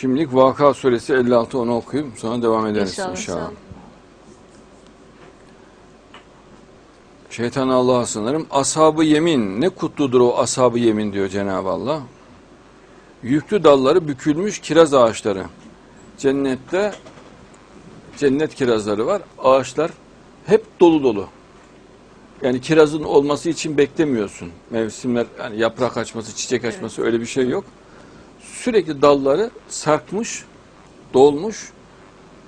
Şimdilik Vaka suresi 56 onu okuyayım sonra devam ederiz inşallah. İnşallah. Şeytan Allah'a sınırım. Ashab-ı yemin ne kutludur o ashab-ı yemin diyor Cenab-ı Allah. Yüklü dalları bükülmüş kiraz ağaçları. Cennette cennet kirazları var. Ağaçlar hep dolu dolu. Yani kirazın olması için beklemiyorsun. Mevsimler yani yaprak açması, çiçek açması öyle bir şey yok. Sürekli dalları sarkmış, dolmuş.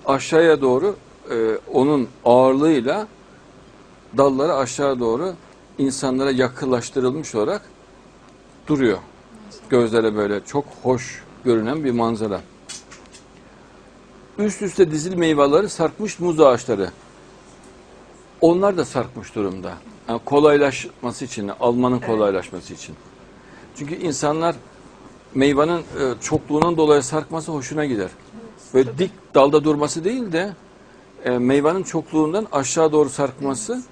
Aşağıya doğru e, onun ağırlığıyla dalları aşağı doğru insanlara yakınlaştırılmış olarak duruyor. Gözlere böyle çok hoş görünen bir manzara. Üst üste dizili meyveleri sarkmış muz ağaçları. Onlar da sarkmış durumda. Yani kolaylaşması için, almanın kolaylaşması için. Çünkü insanlar meyvanın e, çokluğunun dolayı sarkması hoşuna gider. Böyle dik dalda durması değil de e, meyvanın çokluğundan aşağı doğru sarkması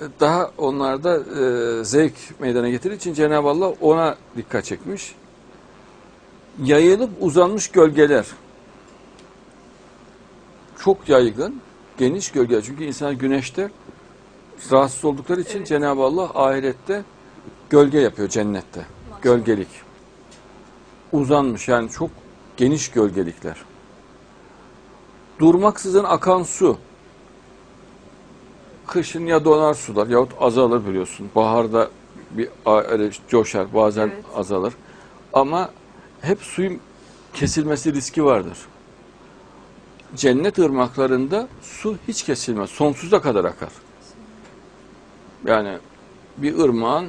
e, daha onlarda e, zevk meydana getirir için Cenab-ı Allah ona dikkat çekmiş. Yayılıp uzanmış gölgeler. Çok yaygın, geniş gölge. Çünkü insan güneşte rahatsız oldukları için Evet. Cenab-ı Allah ahirette gölge yapıyor cennette. Gölgelik. Uzanmış yani çok geniş gölgelikler. Durmaksızın akan su. Kışın ya donar sular yahut azalır biliyorsun. Baharda bir öyle coşar bazen Evet. azalır. Ama hep suyun kesilmesi riski vardır. Cennet ırmaklarında su hiç kesilmez. Sonsuza kadar akar. Yani bir ırmağın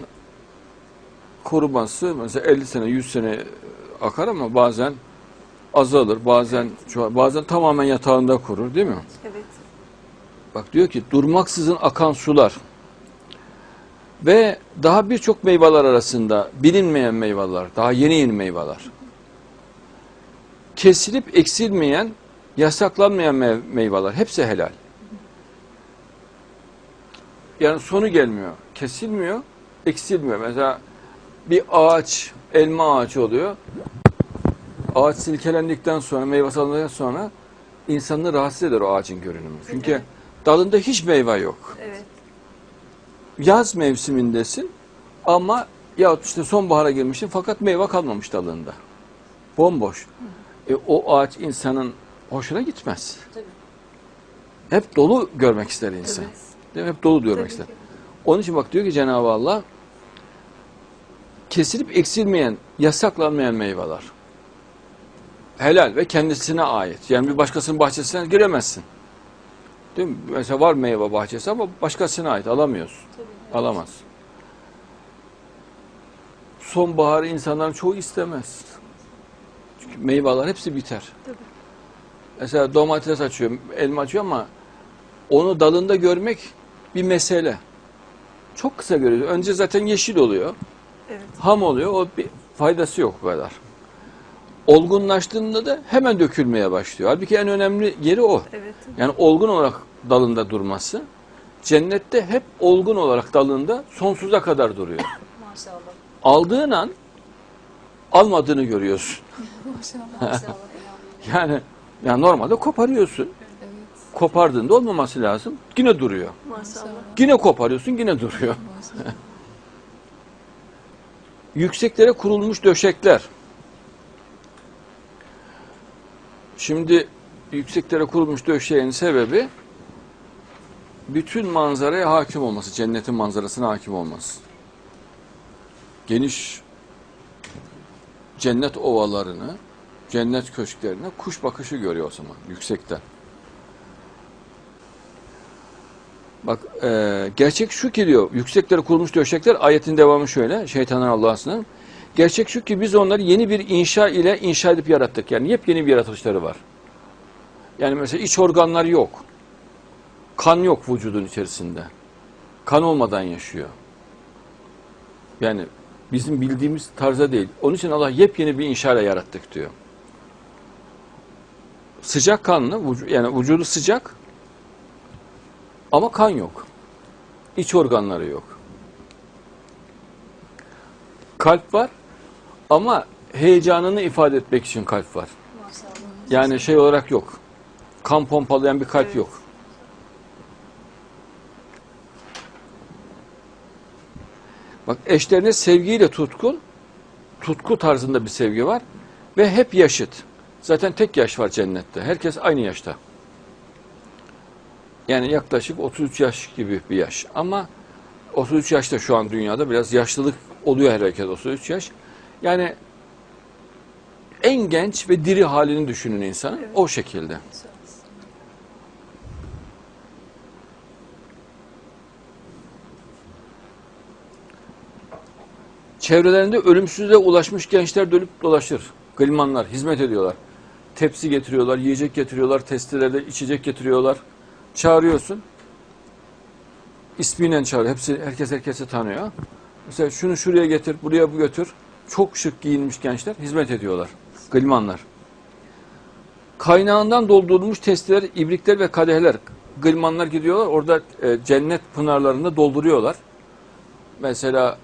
koruması mesela 50 sene 100 sene akar ama bazen azalır. Bazen ço- bazen tamamen yatağında kurur değil mi? Evet. Bak diyor ki durmaksızın akan sular ve daha birçok meyveler arasında bilinmeyen meyveler, daha yeni yeni meyveler. Kesilip eksilmeyen, yasaklanmayan me- meyveler hepsi helal. Yani sonu gelmiyor. Kesilmiyor, eksilmiyor. Mesela bir ağaç, elma ağacı oluyor. Ağaç silkelendikten sonra, meyve salındıktan sonra insanı rahatsız eder o ağacın görünümü. Çünkü Evet. dalında hiç meyve yok. Evet. Yaz mevsimindesin ama ya işte sonbahara girmişsin fakat meyve kalmamış dalında. Bomboş. E, o ağaç insanın hoşuna gitmez. Tabii. Hep dolu görmek ister insan. Tabii. Değil mi? Hep dolu görmek Tabii ister. ki. Onun için bak diyor ki Cenab-ı Allah kesilip eksilmeyen, yasaklanmayan meyveler. Helal ve kendisine ait. Yani bir başkasının bahçesine giremezsin. Değil mi? Mesela var meyve bahçesi ama başkasına ait. Alamıyorsun. Tabii. Alamaz. Sonbaharı insanların çoğu istemez. Çünkü meyveler hepsi biter. Tabii. Mesela domates açıyor, elma açıyor ama onu dalında görmek bir mesele. Çok kısa görüyor. Önce zaten yeşil oluyor, Evet. ham oluyor. O bir faydası yok o kadar. Olgunlaştığında da hemen dökülmeye başlıyor. Halbuki en önemli yeri o. Evet. Yani olgun olarak dalında durması. Cennette hep olgun olarak dalında sonsuza kadar duruyor. Maşallah. Aldığın an almadığını görüyorsun. Maşallah. Maşallah. Yani yani normalde koparıyorsun. Kopardığında olmaması lazım. Yine duruyor. Maşallah. Yine koparıyorsun yine duruyor. Yükseklere kurulmuş döşekler. Şimdi yükseklere kurulmuş döşeğin sebebi bütün manzaraya hakim olması, cennetin manzarasına hakim olması. Geniş cennet ovalarını, cennet köşklerine kuş bakışı görüyor o zaman yüksekten. Bak e, gerçek şu ki diyor yükseklere kurulmuş döşekler ayetin devamı şöyle şeytanın Allah'a sığınırım. Gerçek şu ki biz onları yeni bir inşa ile inşa edip yarattık. Yani yepyeni bir yaratılışları var. Yani mesela iç organlar yok. Kan yok vücudun içerisinde. Kan olmadan yaşıyor. Yani bizim bildiğimiz tarza değil. Onun için Allah yepyeni bir inşa ile yarattık diyor. Sıcak kanlı, yani vücudu sıcak ama kan yok. İç organları yok. Kalp var ama heyecanını ifade etmek için kalp var. Yani şey olarak yok. Kan pompalayan bir kalp yok. Bak eşlerine sevgiyle tutkun, tutku tarzında bir sevgi var ve hep yaşıt. Zaten tek yaş var cennette. Herkes aynı yaşta. Yani yaklaşık 33 yaş gibi bir yaş. Ama 33 yaşta şu an dünyada biraz yaşlılık oluyor her herkes 33 yaş. Yani en genç ve diri halini düşünün insanın Evet. o şekilde. Çevrelerinde ölümsüzlüğe ulaşmış gençler dönüp dolaşır. Gılmanlar, hizmet ediyorlar. Tepsi getiriyorlar, yiyecek getiriyorlar, testilerde içecek getiriyorlar. Çağırıyorsun. İsmiyle çağırıyor. Hepsi, herkes herkesi tanıyor. Mesela şunu şuraya getir, buraya bu götür. Çok şık giyinmiş gençler hizmet ediyorlar. Gılmanlar. Kaynağından doldurulmuş testiler, ibrikler ve kadehler. Gılmanlar gidiyorlar. Orada e, cennet pınarlarında dolduruyorlar. Mesela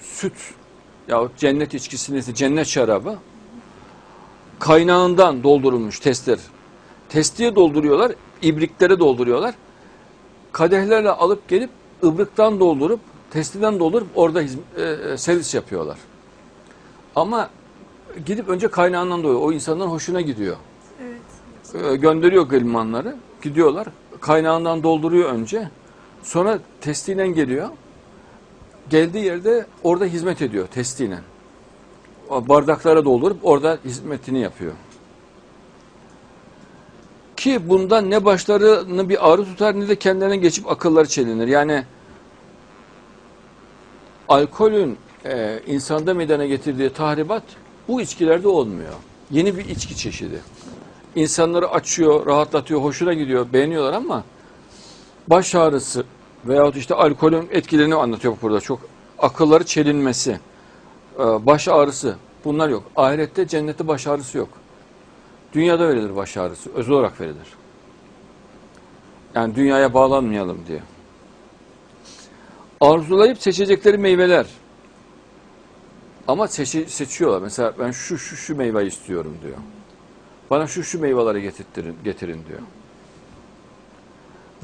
süt yahut cennet içkisini, cennet şarabı kaynağından doldurulmuş testler. Testiye dolduruyorlar, ibriklere dolduruyorlar. Kadehlerle alıp gelip ıbrıktan doldurup, testiden doldurup orada e, e, servis yapıyorlar. Ama gidip önce kaynağından doluyor. O insanların hoşuna gidiyor. Evet. E, gönderiyor gılmanları. Gidiyorlar. Kaynağından dolduruyor önce. Sonra testiyle geliyor. Geldiği yerde orada hizmet ediyor testiyle. Bardaklara doldurup orada hizmetini yapıyor. Ki bundan ne başlarını bir ağrı tutar ne de kendilerine geçip akılları çelinir. Yani alkolün e, insanda meydana getirdiği tahribat bu içkilerde olmuyor. Yeni bir içki çeşidi insanları açıyor, rahatlatıyor, hoşuna gidiyor, beğeniyorlar ama baş ağrısı veyahut işte alkolün etkilerini anlatıyor burada çok. Akılları çelinmesi, e, baş ağrısı bunlar yok. Ahirette cennette baş ağrısı yok. Dünyada verilir baş ağrısı, özel olarak verilir. Yani dünyaya bağlanmayalım diye. Arzulayıp seçecekleri meyveler. Ama seçi, seçiyorlar. Mesela ben şu şu şu meyveyi istiyorum diyor. Bana şu şu meyveleri getirtirin, getirin diyor.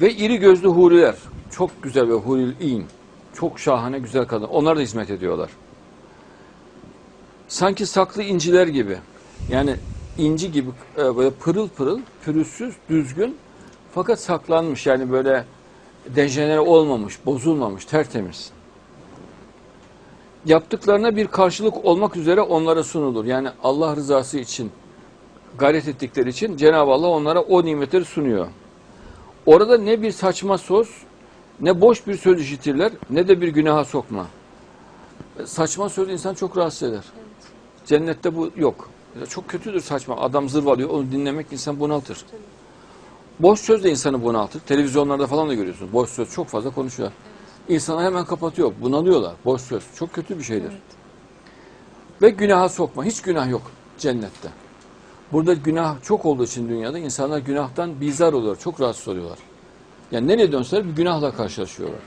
Ve iri gözlü huriler. Çok güzel ve huril Çok şahane güzel kadın. Onlar da hizmet ediyorlar. Sanki saklı inciler gibi. Yani inci gibi e, böyle pırıl pırıl, pürüzsüz, düzgün fakat saklanmış yani böyle dejenere olmamış, bozulmamış, tertemiz. Yaptıklarına bir karşılık olmak üzere onlara sunulur. Yani Allah rızası için gayret ettikleri için Cenab-ı Allah onlara o nimetleri sunuyor. Orada ne bir saçma söz, ne boş bir söz işitirler, ne de bir günaha sokma. Saçma söz insan çok rahatsız eder. Cennette bu yok. Çok kötüdür saçma. Adam zırvalıyor, onu dinlemek insan bunaltır. Boş söz de insanı bunaltır. Televizyonlarda falan da görüyorsunuz. Boş söz çok fazla konuşuyor. İnsanı hemen kapatıyor, bunalıyorlar. Boş söz çok kötü bir şeydir. Evet. Ve günaha sokma. Hiç günah yok cennette. Burada günah çok olduğu için dünyada insanlar günahtan bizar oluyor. Çok rahatsız oluyorlar. Yani nereye dönseler bir günahla karşılaşıyorlar.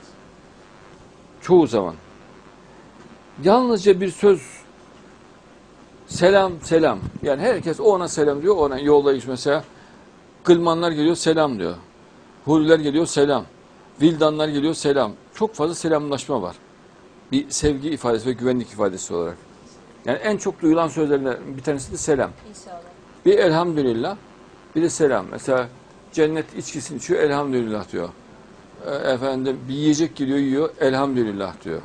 Çoğu zaman. Yalnızca bir söz selam selam. Yani herkes ona selam diyor. Ona yolda hiç mesela kılmanlar geliyor selam diyor. Huriler geliyor selam. Vildanlar geliyor selam. Çok fazla selamlaşma var. Bir sevgi ifadesi ve güvenlik ifadesi olarak. Yani en çok duyulan sözlerden bir tanesi de selam. İnşallah. Bir elhamdülillah, bir de selam. Mesela cennet içkisini içiyor, elhamdülillah diyor. E, Efendim bir yiyecek geliyor, yiyor, elhamdülillah diyor.